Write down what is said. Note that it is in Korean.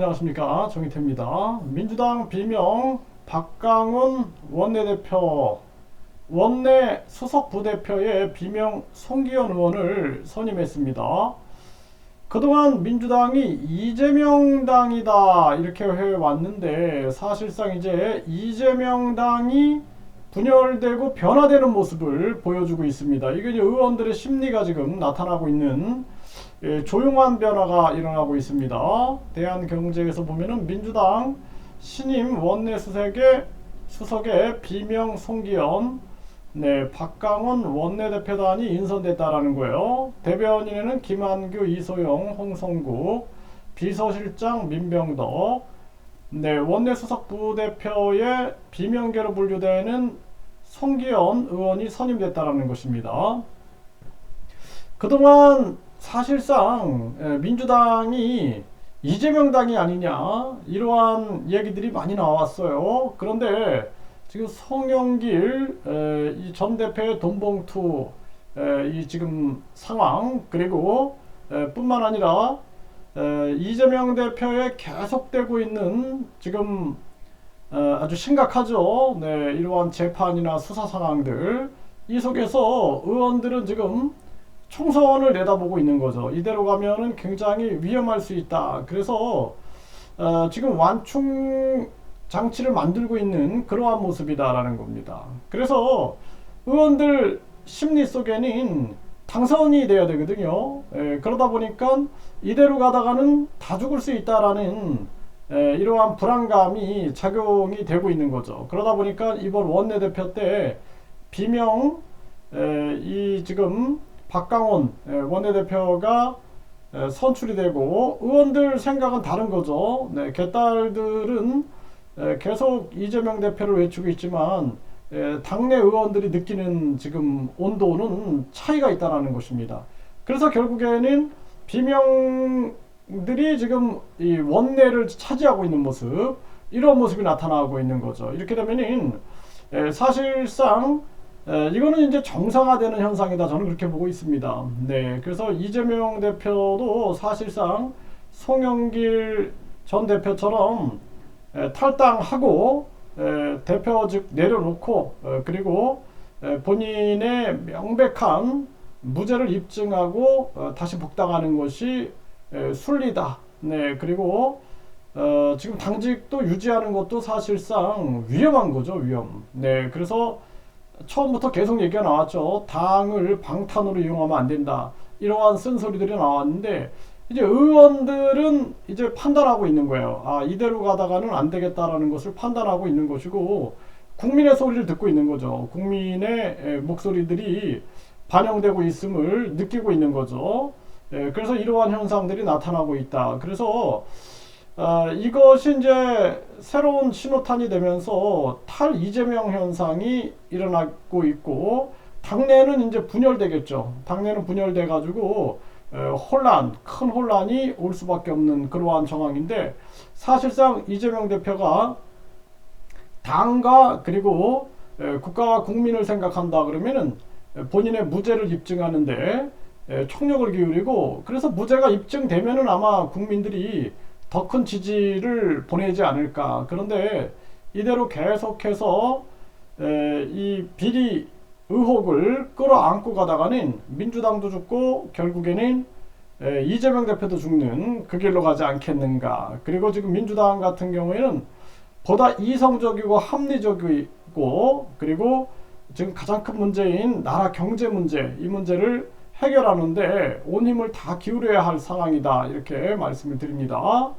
안녕하십니까 정희태입니다. 민주당 비명 박강훈 원내대표 원내 수석 부대표의 비명 송기현 의원을 선임했습니다. 그동안 민주당이 이재명 당이다 이렇게 해왔는데 사실상 이제 이재명 당이 분열되고 변화되는 모습을 보여주고 있습니다. 이게 이제 의원들의 심리가 지금 나타나고 있는 예, 조용한 변화가 일어나고 있습니다. 대한경제에서 보면은 민주당 신임 원내 수석의 수석의 비명 송기현, 네 박강원 원내대표단이 인선됐다라는 거예요. 대변인에는 김한규, 이소영, 홍성국, 비서실장 민병덕, 네 원내 수석 부대표의 비명계로 분류되는 송기현 의원이 선임됐다라는 것입니다. 그동안 사실상 에, 민주당이 이재명 당이 아니냐 이러한 얘기들이 많이 나왔어요. 그런데 지금 송영길 이전 대표의 돈봉투 에, 이 지금 상황 그리고 에, 뿐만 아니라 에, 이재명 대표의 계속되고 있는 지금 어, 아주 심각하죠. 네, 이러한 재판이나 수사 상황들 이 속에서 의원들은 지금 총선을 내다보고 있는 거죠. 이대로 가면은 굉장히 위험할 수 있다. 그래서 어, 지금 완충 장치를 만들고 있는 그러한 모습이다라는 겁니다. 그래서 의원들 심리 속에는 당선이 돼야 되거든요. 에, 그러다 보니까 이대로 가다가는 다 죽을 수 있다라는 에, 이러한 불안감이 작용이 되고 있는 거죠. 그러다 보니까 이번 원내대표 때 비명 에, 이 지금 박강원 에, 원내대표가 에, 선출이 되고 의원들 생각은 다른 거죠. 네, 개딸들은 에, 계속 이재명 대표를 외치고 있지만 에, 당내 의원들이 느끼는 지금 온도는 차이가 있다는 것입니다. 그래서 결국에는 비명들이 지금 이 원내를 차지하고 있는 모습 이런 모습이 나타나고 있는 거죠. 이렇게 되면은 에, 사실상 에, 이거는 이제 정상화되는 현상이다. 저는 그렇게 보고 있습니다. 네, 그래서 이재명 대표도 사실상 송영길 전 대표처럼 에, 탈당하고 에, 대표직 내려놓고 어, 그리고 에, 본인의 명백한 무죄를 입증하고 어, 다시 복당하는 것이 에, 순리다. 네, 그리고 어, 지금 당직도 유지하는 것도 사실상 위험한 거죠, 위험. 네, 그래서 처음부터 계속 얘기가 나왔죠. 당을 방탄으로 이용하면 안 된다. 이러한 쓴소리들이 나왔는데 이제 의원들은 이제 판단하고 있는 거예요. 아, 이대로 가다가는 안 되겠다라는 것을 판단하고 있는 것이고 국민의 소리를 듣고 있는 거죠. 국민의 에, 목소리들이 반영되고 있음을 느끼고 있는 거죠. 에, 그래서 이러한 현상들이 나타나고 있다. 그래서 어, 이것이 이제 새로운 신호탄이 되면서 탈 이재명 현상이 일어나고 있고 당내는 이제 분열되겠죠. 당내는 분열돼 가지고 어, 혼란, 큰 혼란이 올 수밖에 없는 그러한 정황인데 사실상 이재명 대표가 당과 그리고 에, 국가와 국민을 생각한다 그러면은 에, 본인의 무죄를 입증하는데 에, 총력을 기울이고 그래서 무죄가 입증되면은 아마 국민들이 더 큰 지지를 보내지 않을까. 그런데 이대로 계속해서 에, 이 비리 의혹을 끌어안고 가다가는 민주당도 죽고 결국에는 에, 이재명 대표도 죽는 그 길로 가지 않겠는가. 그리고 지금 민주당 같은 경우에는 보다 이성적이고 합리적이고 그리고 지금 가장 큰 문제인 나라 경제 문제 이 문제를 해결하는데 온 힘을 다 기울여야 할 상황이다 이렇게 말씀을 드립니다.